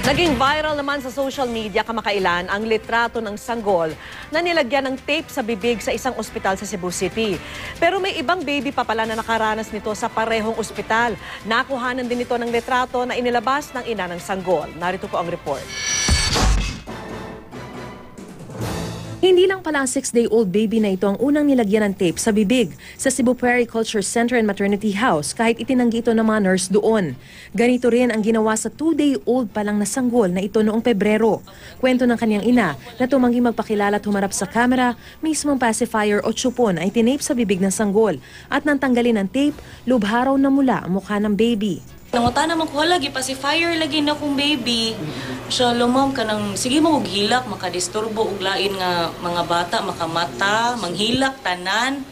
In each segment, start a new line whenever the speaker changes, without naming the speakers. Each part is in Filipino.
Naging viral naman sa social media kamakailan ang litrato ng sanggol na nilagyan ng tape sa bibig sa isang ospital sa Cebu City. Pero may ibang baby pa pala na nakaranas nito sa parehong ospital. Nakuhanan din ito ng litrato na inilabas ng ina ng sanggol. Narito po ang report.
Hindi lang pala ang 6-day-old baby na ito ang unang nilagyan ng tape sa bibig sa Cebu Prairie Culture Center and Maternity House kahit itinanggi ito ng mga nurse doon. Ganito rin ang ginawa sa 2-day-old pa lang na sanggol na ito noong Pebrero. Kwento ng kanyang ina na tumanggi magpakilala at humarap sa kamera, mismong pacifier o chupon ay tinape sa bibig ng sanggol at nang tanggalin ng tape, lubharaw na mula ang mukha ng baby.
Nanguta naman ko lagi pacifier lagi na kong baby. Siya lumam ka ng sige mo hilak makadisturbo og lain nga mga bata makamata, manghilak tanan.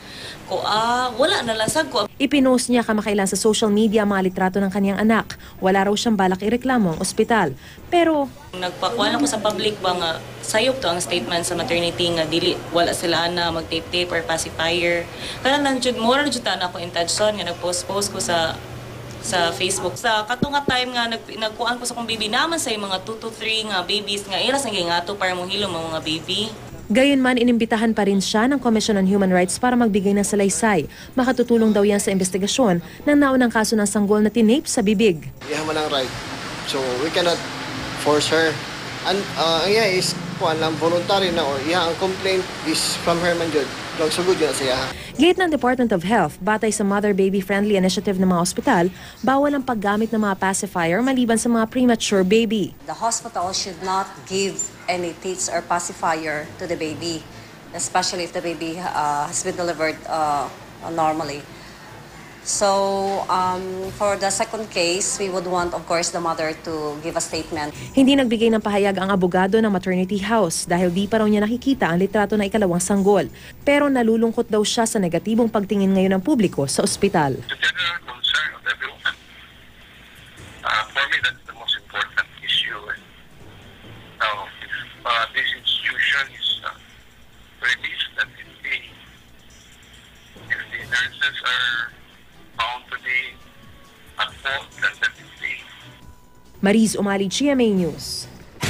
Ko ah, wala na lasag ko.
Ipinost niya kamakailan sa social media ang mga litrato ng kanyang anak. Wala raw siyang balak ireklamo ang ospital. Pero
Nagpakuan ako sa public ba nga sayop to ang statement sa maternity nga dili wala sila na mag-tape-tape or pacifier. Jud more jud ta na ako intention nga nag-post-post ko sa sa Facebook. Sa katunga time nga nag, nagkuan ko sa kong baby naman sa mga 2 to 3 nga babies nga iras nga gingato para mo hilom ang mga baby.
Gayunman, inimbitahan pa rin siya ng Commission on Human Rights para magbigay ng salaysay. Makatutulong daw yan sa investigasyon ng naunang kaso ng sanggol na tinape sa bibig.
Iha man ang right. So we cannot force her. And uh, ang iya is kuan lang voluntary na or iya ang complaint is from her man jud. Lang sugod yun sa iya.
Gate ng Department of Health, batay sa Mother-Baby Friendly Initiative ng mga ospital, bawal ang paggamit ng mga pacifier maliban sa mga premature baby.
The hospital should not give any teats or pacifier to the baby, especially if the baby uh, has been delivered uh, normally. So, um, for the second case, we would want, of course, the mother to give a statement.
Hindi nagbigay ng pahayag ang abogado ng maternity house dahil di pa raw niya nakikita ang litrato na ikalawang sanggol. Pero nalulungkot daw siya sa negatibong pagtingin ngayon ng publiko sa ospital.
the general concern of everyone. Uh, for me, that's the most important issue. And now, if uh,
Maris O'Malley, GMA News.